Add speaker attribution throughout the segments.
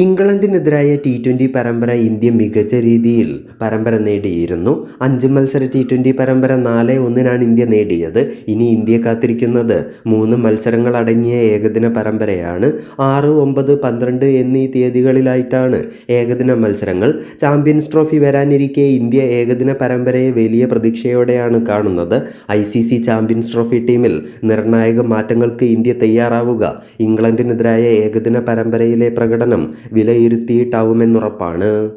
Speaker 1: ഇംഗ്ലണ്ടിനെതിരായ T twenty പരമ്പര India മികച്ച രീതിയിൽ പരമ്പര നേടിയിരുന്നു. അഞ്ച് മത്സര ടി ട്വന്റി പരമ്പര നാല് ഒന്നിനാണ് ഇന്ത്യ നേടിയത്. ഇനി ഇന്ത്യ കാത്തിരിക്കുന്നത് മൂന്ന് മത്സരങ്ങൾ അടങ്ങിയ ഏകദിന പരമ്പരയാണ്. ആറ് ഒമ്പത് പന്ത്രണ്ട് എന്നീ തീയതികളിലായിട്ടാണ് ഏകദിന മത്സരങ്ങൾ. ചാമ്പ്യൻസ് ട്രോഫി വരാനിരിക്കെ ഇന്ത്യ ഏകദിന പരമ്പരയെ വലിയ പ്രതീക്ഷയോടെയാണ് കാണുന്നത്. I C C Champions Trophy ടീമിൽ നിർണായക മാറ്റങ്ങൾക്ക് ഇന്ത്യ തയ്യാറാവുക. ഇംഗ്ലണ്ടിനെതിരായ ഏകദിന പരമ്പരയിലെ പ്രകടനം വിലയിരുത്തിയിട്ടാവുമെന്നുറപ്പാണ്.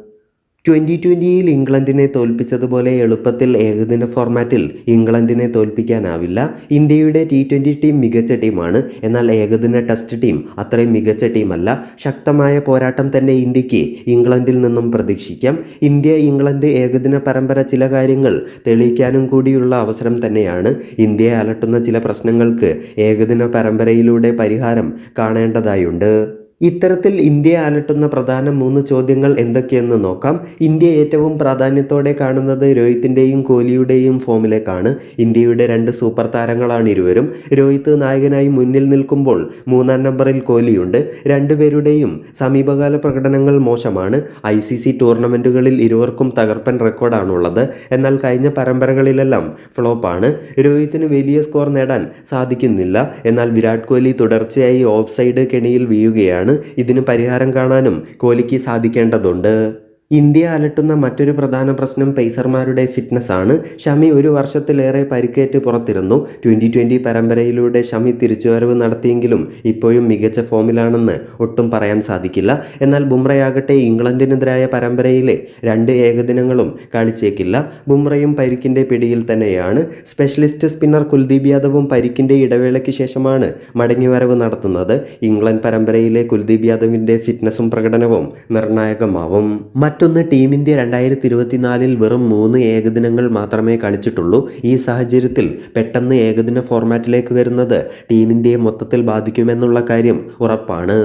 Speaker 1: ട്വന്റി ട്വന്റിയിൽ ഇംഗ്ലണ്ടിനെ തോൽപ്പിച്ചതുപോലെ എളുപ്പത്തിൽ ഏകദിന ഫോർമാറ്റിൽ ഇംഗ്ലണ്ടിനെ തോൽപ്പിക്കാനാവില്ല. ഇന്ത്യയുടെ ടി ട്വന്റി ടീം മികച്ച ടീമാണ്. എന്നാൽ ഏകദിന ടെസ്റ്റ് ടീം അത്രയും മികച്ച ടീമല്ല. ശക്തമായ പോരാട്ടം തന്നെ ഇന്ത്യയ്ക്ക് ഇംഗ്ലണ്ടിൽ നിന്നും പ്രതീക്ഷിക്കാം. ഇന്ത്യ ഇംഗ്ലണ്ട് ഏകദിന പരമ്പര ചില കാര്യങ്ങൾ തെളിയിക്കാനും കൂടിയുള്ള അവസരം തന്നെയാണ്. ഇന്ത്യയെ അലട്ടുന്ന ചില പ്രശ്നങ്ങൾക്ക് ഏകദിന പരമ്പരയിലൂടെ പരിഹാരം കാണേണ്ടതായുണ്ട്. ഇത്തരത്തിൽ ഇന്ത്യയെ അലട്ടുന്ന പ്രധാന മൂന്ന് ചോദ്യങ്ങൾ എന്തൊക്കെയെന്ന് നോക്കാം. ഇന്ത്യ ഏറ്റവും പ്രാധാന്യത്തോടെ കാണുന്നത് രോഹിത്തിന്റെയും കോഹ്ലിയുടെയും ഫോമിലേക്കാണ്. ഇന്ത്യയുടെ രണ്ട് സൂപ്പർ താരങ്ങളാണ് ഇരുവരും. രോഹിത് നായകനായി മുന്നിൽ നിൽക്കുമ്പോൾ മൂന്നാം നമ്പറിൽ കോഹ്ലിയുണ്ട്. രണ്ടുപേരുടെയും സമീപകാല പ്രകടനങ്ങൾ മോശമാണ്. ഐ സി സി ടൂർണമെന്റുകളിൽ ഇരുവർക്കും തകർപ്പൻ റെക്കോർഡാണുള്ളത്. എന്നാൽ കഴിഞ്ഞ പരമ്പരകളിലെല്ലാം ഫ്ലോപ്പാണ്. രോഹിത്തിന് വലിയ സ്കോർ നേടാൻ സാധിക്കുന്നില്ല. എന്നാൽ വിരാട് കോഹ്ലി തുടർച്ചയായി ഓഫ് സൈഡ് കെണിയിൽ വീഴുകയാണ്. ഇതിന് പരിഹാരം കാണാനും കോഹ്ലിക്ക് സാധിക്കേണ്ടതുണ്ട്. ഇന്ത്യ അലട്ടുന്ന മറ്റൊരു പ്രധാന പ്രശ്നം പേസർമാരുടെ ഫിറ്റ്നസ് ആണ്. ഷമി ഒരു വർഷത്തിലേറെ പരിക്കേറ്റ് പുറത്തിരുന്നു. ട്വന്റി ട്വന്റി പരമ്പരയിലൂടെ ഷമി തിരിച്ചുവരവ് നടത്തിയെങ്കിലും ഇപ്പോഴും മികച്ച ഫോമിലാണെന്ന് ഒട്ടും പറയാൻ സാധിക്കില്ല. എന്നാൽ ബുംറയാകട്ടെ ഇംഗ്ലണ്ടിനെതിരായ പരമ്പരയിലെ രണ്ട് ഏകദിനങ്ങളും കളിച്ചേക്കില്ല ബുംറയും പരിക്കിന്റെ പിടിയിൽ തന്നെയാണ്. സ്പെഷ്യലിസ്റ്റ് സ്പിന്നർ കുൽദീപ് യാദവും പരിക്കിന്റെ ഇടവേളയ്ക്ക് ശേഷമാണ് മടങ്ങിവരവ് നടത്തുന്നത്. ഇംഗ്ലണ്ട് പരമ്പരയിലെ കുൽദീപ് യാദവിന്റെ ഫിറ്റ്നസും പ്രകടനവും നിർണായകമാവും. മറ്റൊന്ന് ടീം ഇന്ത്യ രണ്ടായിരത്തി ഇരുപത്തിനാലിൽ വെറും മൂന്ന് ഏകദിനങ്ങൾ മാത്രമേ കളിച്ചിട്ടുള്ളൂ. ഈ സാഹചര്യത്തിൽ പെട്ടെന്ന് ഏകദിന ഫോർമാറ്റിലേക്ക് വരുന്നത് ടീം ഇന്ത്യയെ മൊത്തത്തിൽ ബാധിക്കുമെന്നുള്ള കാര്യം ഉറപ്പാണ്.